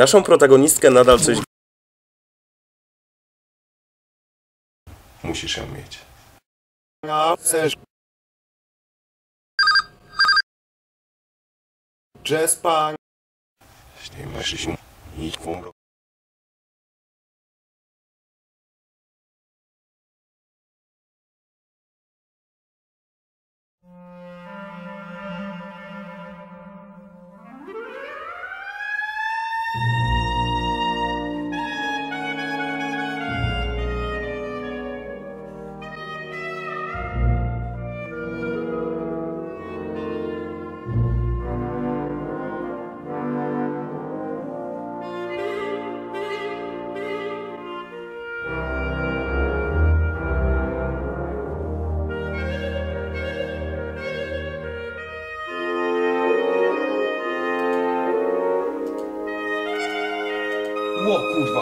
Naszą protagonistkę nadal coś... Musisz ją mieć. Ja chcesz. Jazz punk. Jeśli masz się... Idź w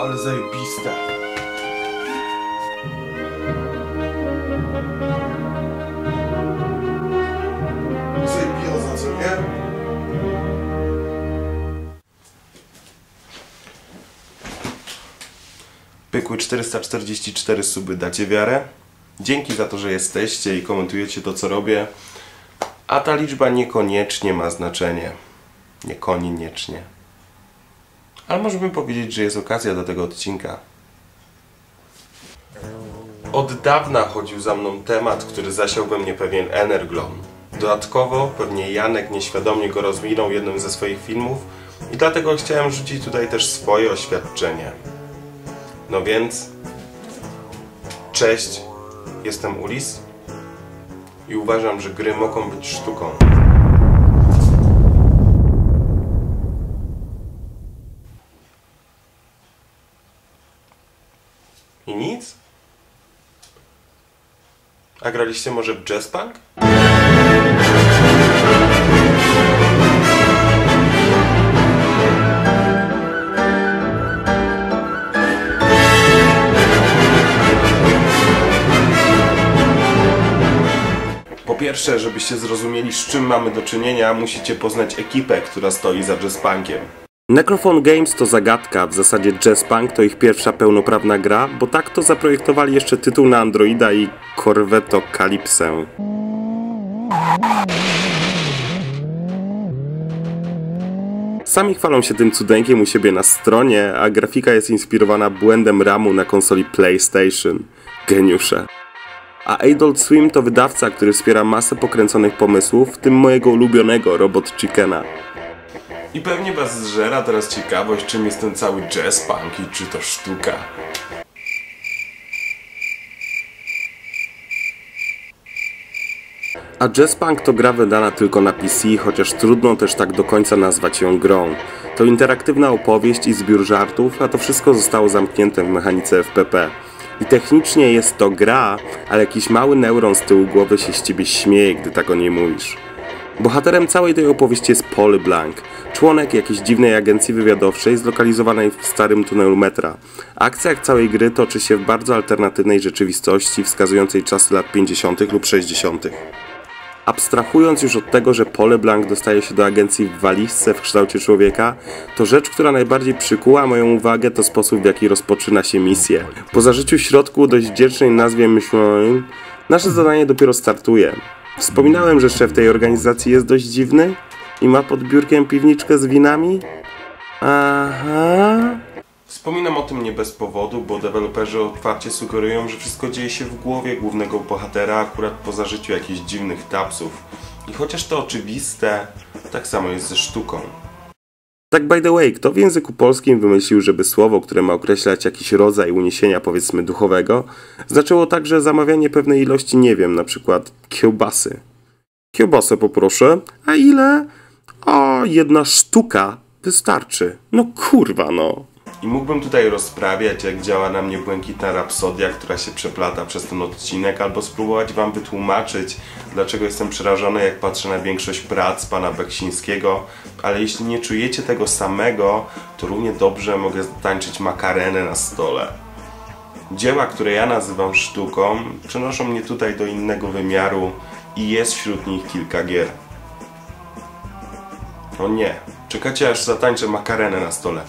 ale zajebiste. Pykły 444 suby dacie wiarę. Dzięki za to, że jesteście i komentujecie to, co robię. A ta liczba niekoniecznie ma znaczenie. Niekoniecznie. Ale możemy powiedzieć, że jest okazja do tego odcinka. Od dawna chodził za mną temat, który zasiał we mnie pewien energlon. Dodatkowo pewnie Janek nieświadomie go rozwinął jednym ze swoich filmów i dlatego chciałem rzucić tutaj też swoje oświadczenie. No więc, cześć, jestem Ulis i uważam, że gry mogą być sztuką. I nic? A graliście może w jazz punk? Po pierwsze, żebyście zrozumieli z czym mamy do czynienia, musicie poznać ekipę, która stoi za jazzpunkiem. Necrophone Games to zagadka, w zasadzie Jazzpunk to ich pierwsza pełnoprawna gra, bo tak to zaprojektowali jeszcze tytuł na Androida i Corvetto Calypsę. Sami chwalą się tym cudeńkiem u siebie na stronie, a grafika jest inspirowana błędem RAMu na konsoli PlayStation. Geniusze. A Adult Swim to wydawca, który wspiera masę pokręconych pomysłów, w tym mojego ulubionego Robot Chickena. I pewnie was zżera teraz ciekawość, czym jest ten cały jazz punk i czy to sztuka. A Jazz Punk to gra wydana tylko na PC, chociaż trudno też tak do końca nazwać ją grą. To interaktywna opowieść i zbiór żartów, a to wszystko zostało zamknięte w mechanice FPP. I technicznie jest to gra, ale jakiś mały neuron z tyłu głowy się z ciebie śmieje, gdy tak o niej mówisz. Bohaterem całej tej opowieści jest Polly Blank, członek jakiejś dziwnej agencji wywiadowczej zlokalizowanej w starym tunelu metra. Akcja jak całej gry toczy się w bardzo alternatywnej rzeczywistości, wskazującej czasy lat 50. lub 60. Abstrahując już od tego, że Pole Blanc dostaje się do agencji w walizce w kształcie człowieka, to rzecz, która najbardziej przykuła moją uwagę, to sposób, w jaki rozpoczyna się misję. Po zażyciu środku o dość wdzięcznej nazwie myślałem, nasze zadanie dopiero startuje. Wspominałem, że szef tej organizacji jest dość dziwny i ma pod biurkiem piwniczkę z winami? Aha. Wspominam o tym nie bez powodu, bo deweloperzy otwarcie sugerują, że wszystko dzieje się w głowie głównego bohatera akurat po zażyciu jakichś dziwnych tapsów. I chociaż to oczywiste, tak samo jest ze sztuką. Tak by the way, kto w języku polskim wymyślił, żeby słowo, które ma określać jakiś rodzaj uniesienia powiedzmy duchowego, znaczyło także zamawianie pewnej ilości, nie wiem, na przykład kiełbasy. Kiełbasę poproszę. A ile? O, jedna sztuka wystarczy. No kurwa no. I mógłbym tutaj rozprawiać, jak działa na mnie błękitna rapsodia, która się przeplata przez ten odcinek, albo spróbować wam wytłumaczyć, dlaczego jestem przerażony, jak patrzę na większość prac pana Beksińskiego, ale jeśli nie czujecie tego samego, to równie dobrze mogę tańczyć makarenę na stole. Dzieła, które ja nazywam sztuką, przenoszą mnie tutaj do innego wymiaru i jest wśród nich kilka gier. O nie, czekacie aż zatańczę makarenę na stole.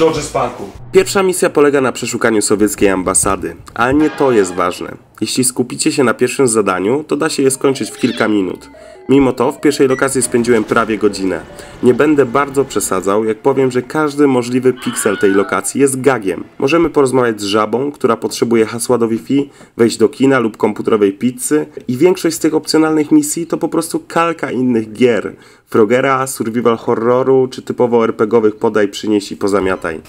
Do jazzpunku. Pierwsza misja polega na przeszukaniu sowieckiej ambasady, ale nie to jest ważne. Jeśli skupicie się na pierwszym zadaniu, to da się je skończyć w kilka minut. Mimo to w pierwszej lokacji spędziłem prawie godzinę. Nie będę bardzo przesadzał, jak powiem, że każdy możliwy piksel tej lokacji jest gagiem. Możemy porozmawiać z żabą, która potrzebuje hasła do Wi-Fi, wejść do kina lub komputerowej pizzy i większość z tych opcjonalnych misji to po prostu kalka innych gier. Frogera, survival horroru czy typowo RPGowych podaj, przynieś i pozamiataj.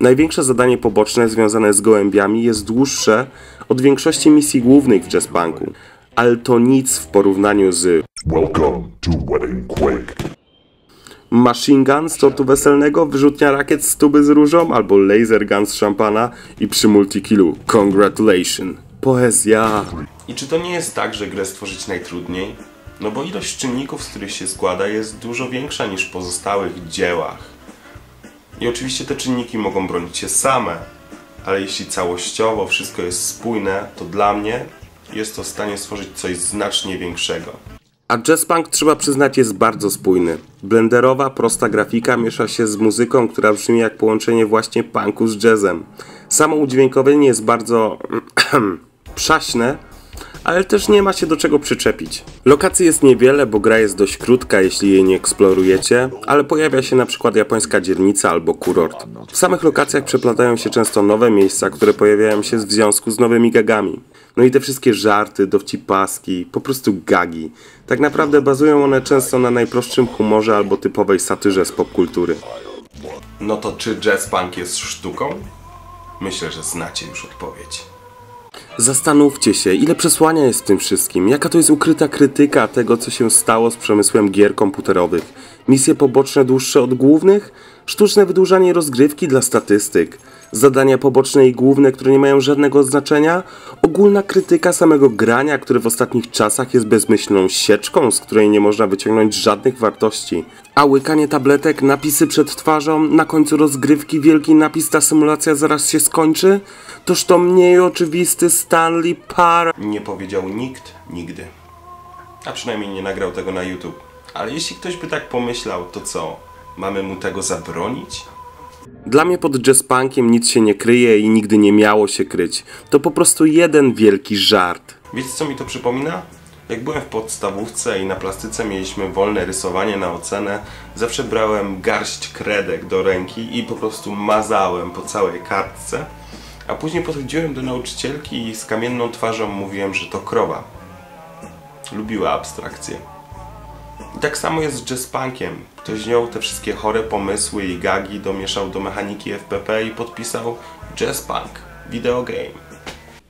Największe zadanie poboczne związane z gołębiami jest dłuższe od większości misji głównych w Jazzbanku, ale to nic w porównaniu z Welcome to Wedding Quake. machine gun z tortu weselnego, wyrzutnia rakiet z tuby z różą albo laser gun z szampana i przy multikillu congratulation. Poezja. I czy to nie jest tak, że grę stworzyć najtrudniej? No bo ilość czynników, z których się składa jest dużo większa niż w pozostałych dziełach. I oczywiście te czynniki mogą bronić się same, ale jeśli całościowo wszystko jest spójne, to dla mnie jest to w stanie stworzyć coś znacznie większego. A jazzpunk trzeba przyznać jest bardzo spójny. Blenderowa, prosta grafika miesza się z muzyką, która brzmi jak połączenie właśnie punku z jazzem. Samo udźwiękowienie jest bardzo przaśne, ale też nie ma się do czego przyczepić. Lokacji jest niewiele, bo gra jest dość krótka, jeśli jej nie eksplorujecie, ale pojawia się na przykład japońska dzielnica albo kurort. W samych lokacjach przeplatają się często nowe miejsca, które pojawiają się w związku z nowymi gagami. No i te wszystkie żarty, dowcipaski, po prostu gagi. Tak naprawdę bazują one często na najprostszym humorze albo typowej satyrze z popkultury. No to czy jazzpunk jest sztuką? Myślę, że znacie już odpowiedź. Zastanówcie się, ile przesłania jest w tym wszystkim, jaka to jest ukryta krytyka tego, co się stało z przemysłem gier komputerowych. Misje poboczne dłuższe od głównych, sztuczne wydłużanie rozgrywki dla statystyk, zadania poboczne i główne, które nie mają żadnego znaczenia, ogólna krytyka samego grania, które w ostatnich czasach jest bezmyślną sieczką, z której nie można wyciągnąć żadnych wartości. A łykanie tabletek, napisy przed twarzą, na końcu rozgrywki wielki napis ta symulacja zaraz się skończy? Toż to mniej oczywisty Stanley Par... Nie powiedział nikt nigdy. A przynajmniej nie nagrał tego na YouTube. Ale jeśli ktoś by tak pomyślał, to co? Mamy mu tego zabronić? Dla mnie pod jazzpunkiem nic się nie kryje i nigdy nie miało się kryć. To po prostu jeden wielki żart. Wiecie co mi to przypomina? Jak byłem w podstawówce i na plastyce mieliśmy wolne rysowanie na ocenę, zawsze brałem garść kredek do ręki i po prostu mazałem po całej kartce, a później podchodziłem do nauczycielki i z kamienną twarzą mówiłem, że to krowa. Lubiła abstrakcję. I tak samo jest z jazzpunkiem. Ktoś wziął te wszystkie chore pomysły i gagi, domieszał do mechaniki FPP i podpisał jazzpunk, video game.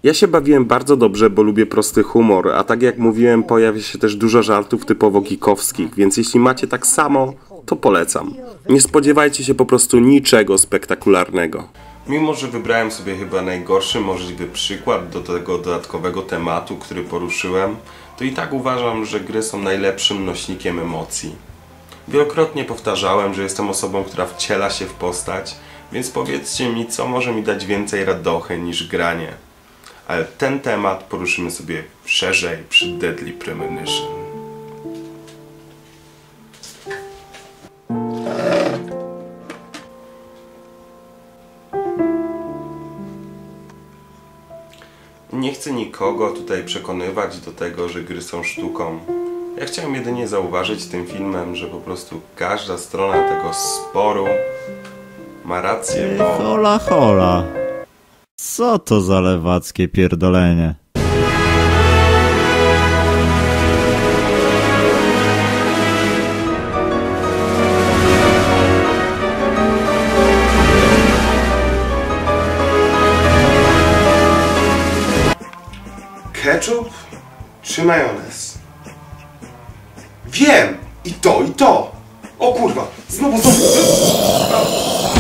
Ja się bawiłem bardzo dobrze, bo lubię prosty humor, a tak jak mówiłem, pojawia się też dużo żartów typowo geekowskich, więc jeśli macie tak samo, to polecam. Nie spodziewajcie się po prostu niczego spektakularnego. Mimo, że wybrałem sobie chyba najgorszy możliwy przykład do tego dodatkowego tematu, który poruszyłem, to i tak uważam, że gry są najlepszym nośnikiem emocji. Wielokrotnie powtarzałem, że jestem osobą, która wciela się w postać, więc powiedzcie mi, co może mi dać więcej radochy niż granie. Ale ten temat poruszymy sobie szerzej przy Deadly Premonition. Chcę nikogo tutaj przekonywać do tego, że gry są sztuką. Ja chciałem jedynie zauważyć tym filmem, że po prostu każda strona tego sporu ma rację, bo... Hola, hola. Co to za lewackie pierdolenie? Czy majonez? Wiem! I to, i to! O kurwa! Znowu, znowu!